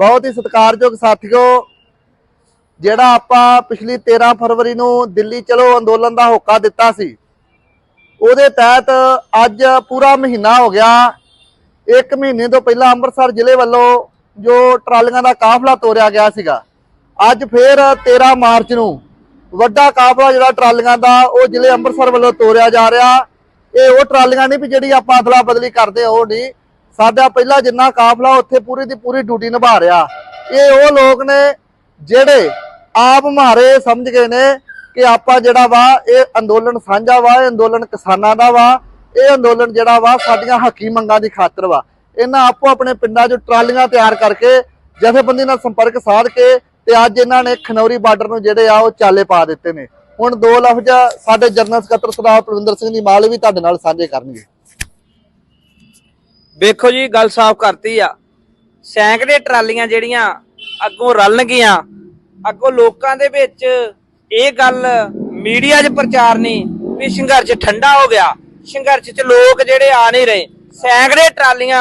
ਬਹੁਤ ਹੀ ਸਤਿਕਾਰਯੋਗ ਸਾਥੀਓ, ਜਿਹੜਾ ਆਪਾਂ ਪਿਛਲੀ 13 ਫਰਵਰੀ ਨੂੰ ਦਿੱਲੀ ਚਲੋ ਅੰਦੋਲਨ ਦਾ ਹੋਕਾ ਦਿੱਤਾ ਸੀ, ਉਹਦੇ ਤਹਿਤ ਅੱਜ ਪੂਰਾ ਮਹੀਨਾ ਹੋ ਗਿਆ। ਇੱਕ ਮਹੀਨੇ ਤੋਂ ਪਹਿਲਾਂ ਅੰਮ੍ਰਿਤਸਰ ਜ਼ਿਲ੍ਹੇ ਵੱਲੋਂ ਜੋ ਟਰਾਲੀਆਂ ਦਾ ਕਾਫਲਾ ਤੋਰਿਆ ਗਿਆ ਸੀਗਾ, ਅੱਜ ਫੇਰ 13 ਮਾਰਚ ਨੂੰ ਵੱਡਾ ਕਾਫਲਾ ਜਿਹੜਾ ਟਰਾਲੀਆਂ ਦਾ ਉਹ ਜ਼ਿਲ੍ਹੇ ਅੰਮ੍ਰਿਤਸਰ ਵੱਲੋਂ ਤੋਰਿਆ ਜਾ ਰਿਹਾ। ਇਹ ਉਹ ਟਰਾਲੀਆਂ ਨਹੀਂ ਵੀ ਜਿਹੜੀ ਆਪਾਂ ਅਦਲਾ ਬਦਲੀ ਕਰਦੇ ਉਹ ਨਹੀਂ ਸਾਡਾ ਪਹਿਲਾਂ ਜਿੰਨਾ ਕਾਫਲਾ ਉੱਥੇ ਪੂਰੀ ਦੀ ਪੂਰੀ ਡਿਊਟੀ ਨਿਭਾ ਰਿਹਾ। ਇਹ ਉਹ ਲੋਕ ਨੇ ਜਿਹੜੇ ਆਪ ਮਾਰੇ ਸਮਝ ਗਏ ਨੇ ਕਿ ਆਪਾਂ ਜਿਹੜਾ ਵਾ, ਇਹ ਅੰਦੋਲਨ ਸਾਂਝਾ ਵਾ, ਇਹ ਅੰਦੋਲਨ ਕਿਸਾਨਾਂ ਦਾ ਵਾ, ਇਹ ਅੰਦੋਲਨ ਜਿਹੜਾ ਵਾ ਸਾਡੀਆਂ ਹੱਕੀ ਮੰਗਾਂ ਦੀ ਖਾਤਰ ਵਾ। ਇਹਨਾਂ ਆਪੋ ਆਪਣੇ ਪਿੰਡਾਂ 'ਚ ਟਰਾਲੀਆਂ ਤਿਆਰ ਕਰਕੇ ਜਥੇਬੰਦੀ ਨਾਲ ਸੰਪਰਕ ਸਾਧ ਕੇ ਤੇ ਅੱਜ ਇਹਨਾਂ ਨੇ ਖਨੌਰੀ ਬਾਰਡਰ ਨੂੰ ਜਿਹੜੇ ਆ ਉਹ ਚਾਲੇ ਪਾ ਦਿੱਤੇ ਨੇ। ਹੁਣ ਦੋ ਲਫ਼ਜ਼ ਸਾਡੇ ਜਨਰਲ ਸਕੱਤਰ ਸਰਦਾਰ ਪ੍ਰਵਿੰਦਰ ਸਿੰਘ ਦੀ ਮਾਲ ਵੀ ਤੁਹਾਡੇ ਨਾਲ ਸਾਂਝੇ ਕਰਨਗੇ। ਵੇਖੋ ਜੀ, ਗੱਲ ਸਾਫ਼ ਕਰਤੀ ਆ। ਸੈਂਕੜੇ ਟਰਾਲੀਆਂ ਜਿਹੜੀਆਂ ਅੱਗੋਂ ਰਲਣਗੀਆਂ ਅੱਗੋਂ ਲੋਕਾਂ ਦੇ ਵਿੱਚ ਇਹ ਗੱਲ ਮੀਡੀਆ 'ਚ ਪ੍ਰਚਾਰ ਨਹੀਂ, ਵੀ ਸੰਘਰਸ਼ ਠੰਡਾ ਹੋ ਗਿਆ। ਸੰਘਰਸ਼ 'ਚ ਲੋਕ ਜਿਹੜੇ ਆ ਨਹੀਂ ਰਹੇ। ਸੈਂਕੜੇ ਟਰਾਲੀਆਂ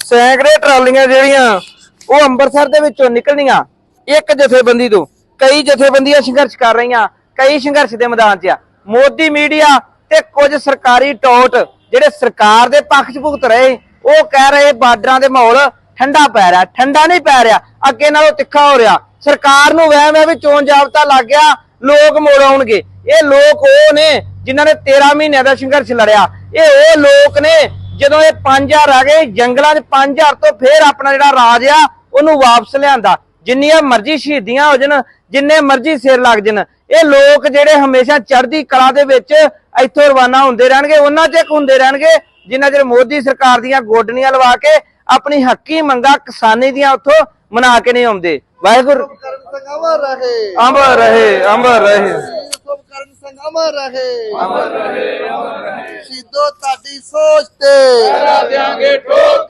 ਸੈਂਕੜੇ ਟਰਾਲੀਆਂ ਜਿਹੜੀਆਂ, ਉਹ ਅੰਮ੍ਰਿਤਸਰ ਦੇ ਵਿੱਚੋਂ ਨਿਕਲਣੀਆਂ। ਇੱਕ ਜਥੇਬੰਦੀ ਤੋਂ ਕਈ ਜਥੇਬੰਦੀਆਂ ਸੰਘਰਸ਼ ਕਰ ਰਹੀਆਂ, ਕਈ ਸੰਘਰਸ਼ ਦੇ ਮੈਦਾਨ 'ਚ ਆ। ਮੋਦੀ ਮੀਡੀਆ ਤੇ ਕੁਝ ਸਰਕਾਰੀ ਟੋਟ ਜਿਹੜੇ ਸਰਕਾਰ ਦੇ ਪੱਖ 'ਚ ਭੁਗਤ ਰਹੇ ਉਹ ਕਹਿ ਰਹੇ ਬਾਰਡਰਾਂ ਦੇ ਮਾਹੌਲ ਠੰਡਾ ਪੈ ਰਿਹਾ, ਠੰਡਾ ਨਹੀਂ ਪੈ ਰਿਹਾ, ਅੱਗੇ ਨਾਲੋਂ ਤਿੱਖਾ ਹੋ ਰਿਹਾ। ਸਰਕਾਰ ਨੂੰ ਵਹਿਮ ਹੈ ਵੀ ਚੋਣ ਜਾਬਤਾ ਲੱਗ ਗਿਆ, ਲੋਕ ਮੋੜ ਆਉਣਗੇ। ਇਹ ਲੋਕ ਉਹ ਨੇ ਜਿਨ੍ਹਾਂ ਨੇ 13 ਮਹੀਨਿਆਂ ਦਾ ਸੰਘਰਸ਼ ਲੜਿਆ। ਇਹ ਉਹ ਲੋਕ ਨੇ ਜਦੋਂ ਇਹ 5000 ਆ ਗਏ, ਜੰਗਲਾਂ 'ਚ 5000 ਤੋਂ ਫੇਰ ਆਪਣਾ ਜਿਹੜਾ ਰਾਜ ਆ, ਉਹਨੂੰ ਵਾਪਸ ਲਿਆਂਦਾ। ਜਿੰਨੀਆਂ ਮਰਜ਼ੀ ਸ਼ਹੀਦੀਆਂ ਹੋ ਜਾਣ, ਜਿੰਨੇ ਮਰਜ਼ੀ ਸਿਰ ਲੱਗ ਜਾਣ। ਇਹ ਲੋਕ ਜਿਹੜੇ ਹਮੇਸ਼ਾ ਚੜ੍ਹਦੀ ਕਲਾ ਦੇ ਵਿੱਚ ਇੱਥੋਂ ਰਵਾਨਾ ਹੁੰਦੇ ਰਹਿਣਗੇ, ਉਹਨਾਂ ਚ ਹੁੰਦੇ ਰਹਿਣਗੇ ਜਿਨ੍ਹਾਂ ਚਿਰ ਮੋਦੀ ਸਰਕਾਰ ਦੀਆਂ ਗੋਡਨੀਆਂ ਲਵਾ ਕੇ ਆਪਣੀ ਹੱਕੀ ਮੰਗਾਂ ਕਿਸਾਨੀ ਦੀਆਂ ਉੱਥੋਂ ਮਨਾ ਕੇ ਨਹੀਂ ਆਉਂਦੇ। ਵਾਹਿਗੁਰੂ ਅਮਰ ਰਹੇ। ਅੰਬਰ ਰਹੇ ਅੰਬਰ ਰਹੇ। ਸਭ ਕਰਨ ਸਿੰਘ ਅਮਰ ਰਹੇ। ਅਮਰ ਰਹੇ ਅਮਰ ਰਹੇ। ਸਿੱਧੋ ਤੁਹਾਡੀ ਸੋਚ ਤੇ। ਦਿਆਂਗੇ ਠੋਕ